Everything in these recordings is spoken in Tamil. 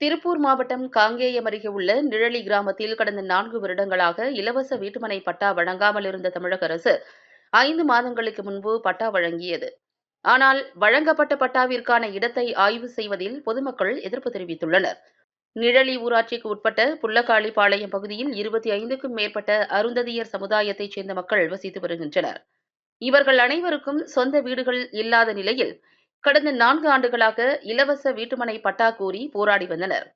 திருப்பூர் மாவட்டம் காங்கேயம் அருகே உள்ள நிழலி கிராமத்தில் கடந்த நான்கு வருடங்களாக இலவச வீட்டுமனை பட்டா வழங்காமல் இருந்த தமிழக அரசு ஐந்து மாதங்களுக்கு முன்பு பட்டா வழங்கியது. ஆனால் வழங்கப்பட்ட பட்டாவிற்கான இடத்தை ஆய்வு செய்வதில் பொதுமக்கள் எதிர்ப்பு தெரிவித்துள்ளனர். நிழலி ஊராட்சிக்கு உட்பட்ட புள்ளக்காளிப்பாளையம் பகுதியில் இருபத்தி ஐந்துக்கும் மேற்பட்ட அருந்ததியர் சமுதாயத்தைச் சேர்ந்த மக்கள் வசித்து வருகின்றனர். இவர்கள் அனைவருக்கும் சொந்த வீடுகள் இல்லாத நிலையில் கடந்த நான்கு ஆண்டுகளாக இலவச வீட்டுமனை பட்டா கோரி போராடி வந்தனர்.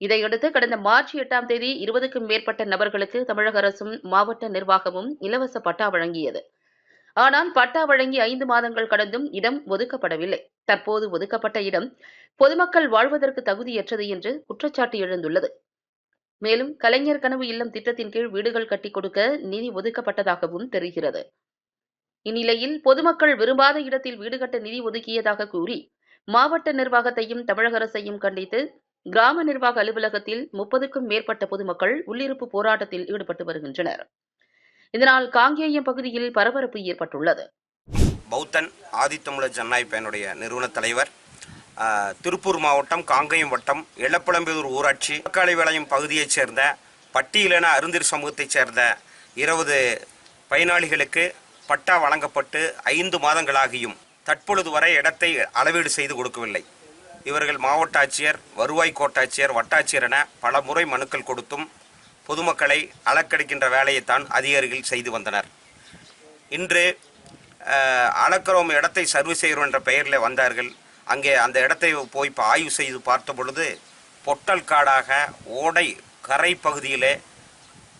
இதையடுத்து கடந்த மார்ச் எட்டாம் தேதி இருபதுக்கும் மேற்பட்ட நபர்களுக்கு தமிழக அரசும் மாவட்ட நிர்வாகமும் இலவச பட்டா வழங்கியது. ஆனால் பட்டா வழங்கி ஐந்து மாதங்கள் கடந்தும் இடம் ஒதுக்கப்படவில்லை. தற்போது ஒதுக்கப்பட்ட இடம் பொதுமக்கள் வாழ்வதற்கு தகுதியற்றது என்று குற்றச்சாட்டு எழுந்துள்ளது. மேலும் கலைஞர் கனவு இல்லம் திட்டத்தின் கீழ் வீடுகள் கட்டிக் கொடுக்க நிதி ஒதுக்கப்பட்டதாகவும் தெரிகிறது. இந்நிலையில் பொதுமக்கள் விரும்பாத இடத்தில் வீடு கட்ட நிதி ஒதுக்கியதாக கூறி மாவட்ட நிர்வாகத்தையும் தமிழக அரசையும் கண்டித்து கிராம நிர்வாக அலுவலகத்தில் முப்பதுக்கும் மேற்பட்ட பொதுமக்கள் உள்ளிருப்பு போராட்டத்தில் ஈடுபட்டு வருகின்றனர். இதனால் காங்கேயம் பகுதியில் பரபரப்பு ஏற்பட்டுள்ளது. பௌத்தன் ஆதித்தமிழர் ஜன்னாய் பயனுடைய நிறுவன தலைவர் திருப்பூர் மாவட்டம் காங்கேயம் வட்டம் எள்ளப்பழம்பேதூர் ஊராட்சி காளிவேளையம் பகுதியைச் சேர்ந்த பட்டியலின அருந்திர் சமூகத்தைச் சேர்ந்த இருபது பயனாளிகளுக்கு பட்டா வழங்கப்பட்டு ஐந்து மாதங்களாகியும் தற்பொழுது வரை இடத்தை அளவீடு செய்து கொடுக்கவில்லை. இவர்கள் மாவட்ட ஆட்சியர் வருவாய் கோட்டாட்சியர் வட்டாட்சியர் என பல முறை மனுக்கள் கொடுத்தும் பொதுமக்களை அளக்கெடுக்கின்ற வேலையைத்தான் அதிகாரிகள் செய்து வந்தனர். இன்று அளக்கிறோம் இடத்தை சர்வீஸ் செய்கிறோம் என்ற பெயரில் வந்தார்கள். அங்கே அந்த இடத்தை போய் இப்போ ஆய்வு செய்து பார்த்த பொழுது பொட்டல் காடாக ஓடை கரை பகுதியிலே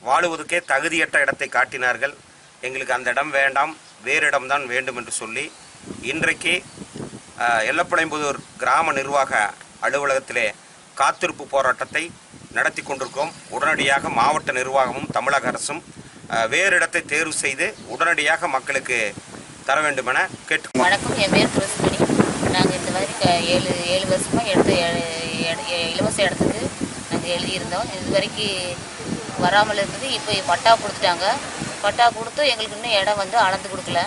வாழுவதற்கே தகுதியற்ற இடத்தை காட்டினார்கள். எங்களுக்கு அந்த இடம் வேண்டாம் வேறு இடம்தான் வேண்டும் என்று சொல்லி இன்றைக்கு அஹ், எல்லப்பளைம்புதூர் கிராம நிர்வாக அலுவலகத்திலே காத்திருப்பு போராட்டத்தை நடத்தி கொண்டிருக்கிறோம். உடனடியாக மாவட்ட நிர்வாகமும் தமிழக அரசும் வேறு இடத்தை தேர்வு செய்து உடனடியாக மக்களுக்கு தர வேண்டும் என கேட்டு வணக்கம். என் பேர் துளசிமணி நாங்கள் இந்த மாதிரி ஏழு ஏழு வருஷமாக எடுத்த இலவச இடத்துக்கு நாங்கள் எழுதியிருந்தோம். இது வரைக்கும் வராமல் இருந்தது இப்போ பட்டா கொடுத்துட்டாங்க. பட்டா கொடுத்து எங்களுக்கு இன்னும் இடம் வந்து அளந்து கொடுக்கல.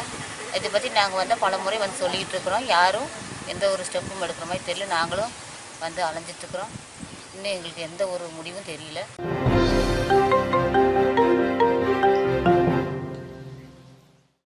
இதை பற்றி நாங்கள் வந்து பல முறை வந்து சொல்லிகிட்டு இருக்கிறோம். யாரும் எந்த ஒரு ஸ்டெப்பும் எடுக்கிற மாதிரி தெரியல. நாங்களும் வந்து அலைஞ்சிட்ருக்குறோம் இன்னும் எங்களுக்கு எந்த ஒரு முடிவும் தெரியல.